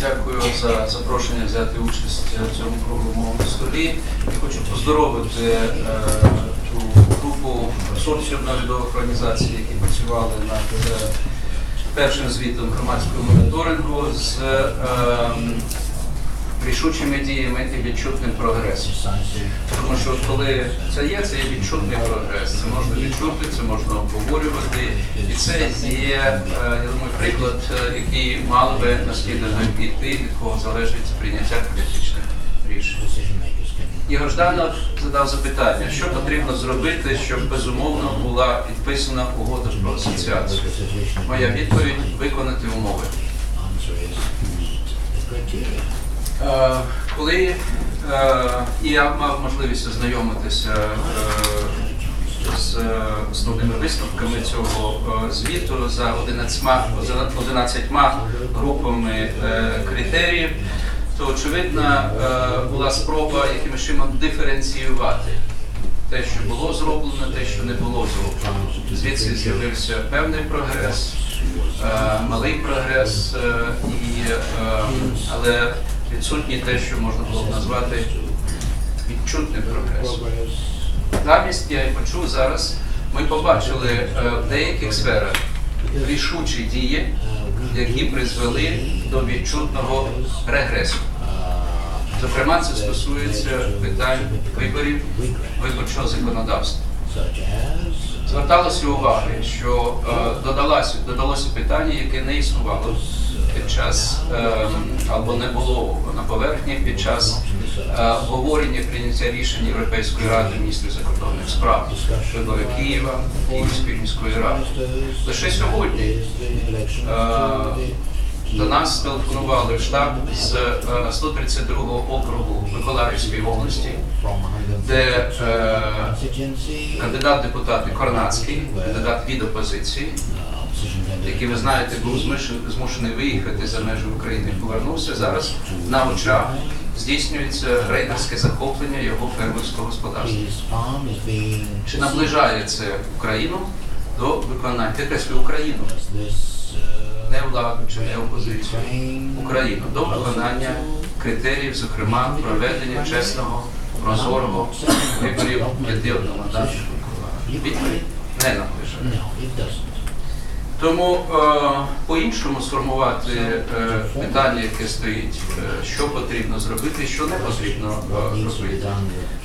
дякую за запрошення взяти участь в цьому круглому столі. І хочу поздоровити е, ту групу наглядових організацій, які працювали над е, першим звітом громадського моніторингу з е, рішучими діями і відчутним прогресом. Тому що коли це є, це є відчутний прогрес. Це можна відчути, це можна обговорювати. І це є, е, я думаю, приклад, е, який мали би наслідувати піти, від кого залежить прийняття політичних рішень. Ігор Жданов задав запитання, що потрібно зробити, щоб безумовно була підписана угода про асоціацію. Моя відповідь виконати умови. Е, Коли е, я мав можливість ознайомитися е, з основними висновками цього звіту за 11, 11 групами критеріїв, то очевидно була спроба якимось чином диференціювати те, що було зроблено, те, що не було зроблено. Звідси з'явився певний прогрес, малий прогрес, і, але відсутній те, що можна було б назвати відчутним прогресом. Замість я і почув зараз, ми побачили е, в деяких сферах рішучі дії, які призвели до відчутного регресу. Зокрема, це стосується питань виборів виборчого законодавства. Зверталося уваги, що е, додалося, додалося питання, яке не існувало під час е, або не було на поверхні під час е, обговорення прийняття рішень Європейської ради міністрів закордонних справ щодо Києва, Київської міської ради. Лише сьогодні е, до нас телефонували в штаб з е, 132-го округу Миколаївської області, де е, кандидат депутати Корнацький, кандидат від опозиції, який, ви знаєте, був змушений, виїхати за межі України повернувся. Зараз на очах здійснюється рейдерське захоплення його фермерського господарства. Чи наближає це Україну до виконання? Підкреслюю Україну, не владу чи не опозицію, Україну до виконання критеріїв, зокрема проведення чесного, прозорого виборів єдиного мандату. Відповідь не наближає. Тому е, по-іншому сформувати е, питання, яке стоїть, е, що потрібно зробити, що не потрібно е, робити.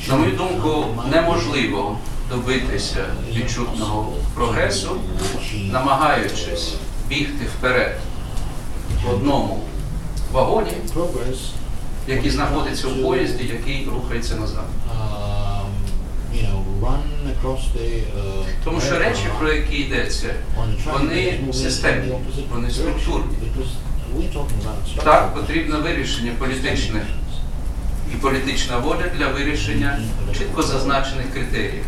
На мою думку, неможливо добитися відчутного прогресу, намагаючись бігти вперед в одному вагоні, який знаходиться в поїзді, який рухається назад. Тому що речі, про які йдеться, вони системні, вони структурні. Так, потрібно вирішення політичних і політична воля для вирішення чітко зазначених критеріїв,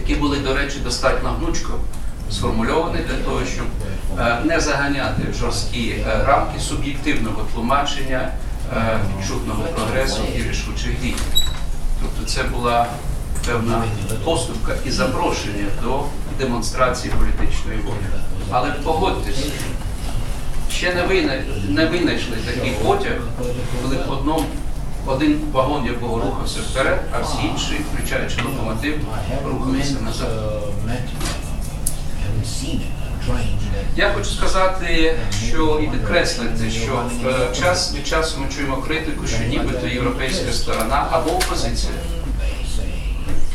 які були, до речі, достатньо гнучко сформульовані для того, щоб е, не заганяти в жорсткі е, рамки суб'єктивного тлумачення е, відчутного прогресу і рішучих дій. Тобто це була певна поступка і запрошення до демонстрації політичної волі. Але погодьтесь, ще не винайшли такий потяг, коли в одному один вагон якого рухався вперед, а всі інші, включаючи локомотив, рухалися назад. Я хочу сказати, що і підкреслити, що е, час від часу ми чуємо критику, що нібито європейська сторона або опозиція,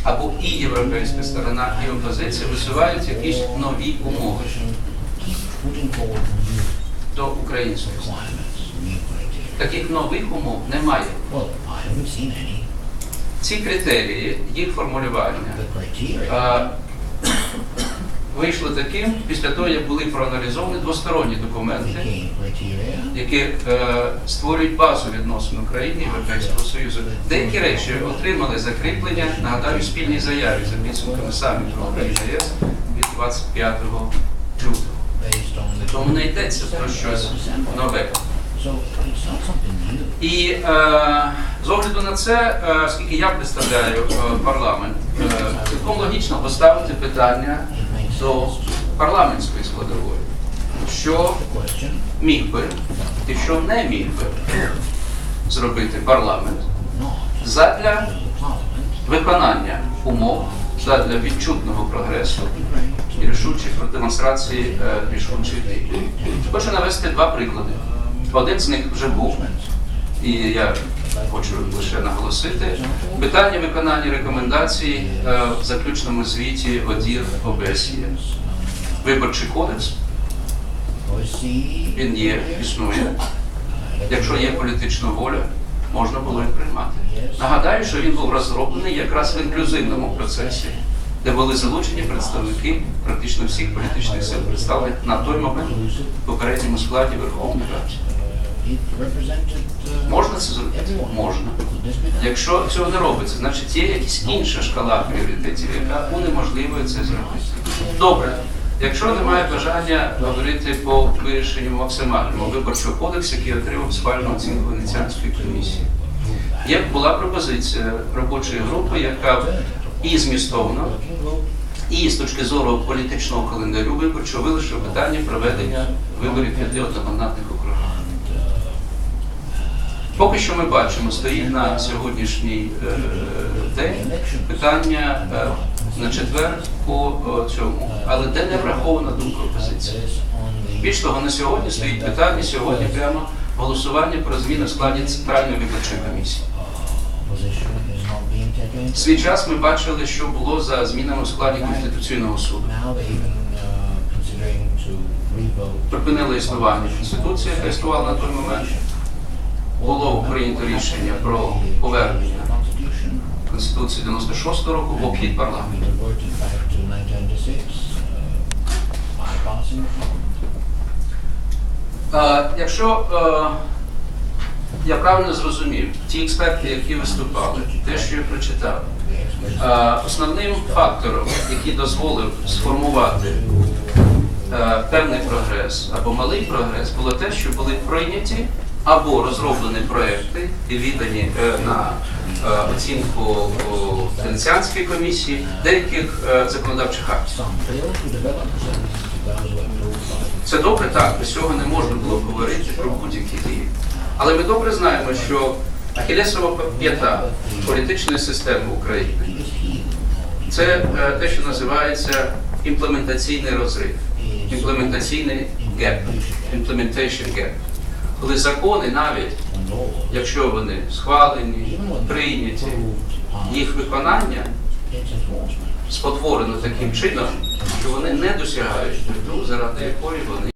або і європейська сторона, і опозиція висувають якісь нові умови до української сторони. Таких нових умов немає. Ці критерії, їх формулювання е, вийшли таким після того, як були проаналізовані двосторонні документи, які е, створюють базу відносин України і Європейського Союзу. Деякі речі отримали закріплення, нагадаю, спільній заяві за підсумками саміту України ЄС від 25 лютого. Тому не йдеться про щось нове. І е, з огляду на це, е, оскільки я представляю е, парламент, е, цілком логічно поставити питання до парламентської складової. що міг би і що не міг би зробити парламент задля виконання умов, задля відчутного прогресу і рішучих демонстрації е, рішучих дій. Хочу навести два приклади. Один з них вже був, і я хочу лише наголосити. Питання виконання рекомендацій е, в заключному звіті ОДІР ОБСЄ. Виборчий кодекс, він є, існує. Якщо є політична воля, можна було і приймати. Нагадаю, що він був розроблений якраз в інклюзивному процесі, де були залучені представники практично всіх політичних сил, представлених на той момент в попередньому складі Верховної Ради. Можна це зробити? Можна. Якщо цього не робиться, значить є якась інша шкала пріоритетів, яка унеможливує це зробити. Добре. Якщо немає бажання говорити по вирішенню максимальному виборчого кодексу, який отримав схвальну оцінку Венеціанської комісії, є була пропозиція робочої групи, яка і змістовно, і з точки зору політичного календарю виборчого вирішила питання проведення виборів п'яти одномандатних округів. Поки що ми бачимо, стоїть на сьогоднішній е, день питання е, на четвер по е, цьому, але де не врахована думка опозиції. Більш того, на сьогодні стоїть питання сьогодні прямо голосування про зміни в складі центральної виборчої комісії. Свій час ми бачили, що було за змінами в складі Конституційного суду. Припинила існування Конституції, яка існувала на той момент. Було прийнято рішення про повернення Конституції 96 року в обхід парламенту. Е, Якщо е, я правильно зрозумів, ті експерти, які виступали, те, що я прочитав, е, основним фактором, який дозволив сформувати певний прогрес або малий прогрес, було те, що були прийняті або розроблені проекти і віддані е, на е, оцінку Венеціанської комісії деяких е, законодавчих актів. Це добре так, без цього не можна було говорити про будь-які дії. Але ми добре знаємо, що Ахілесова п'ята політичної системи України це те, що називається імплементаційний розрив, імплементаційний геп, implementation gap. Коли закони навіть, якщо вони схвалені, прийняті, їх виконання спотворено таким чином, що вони не досягають мету, заради якої вони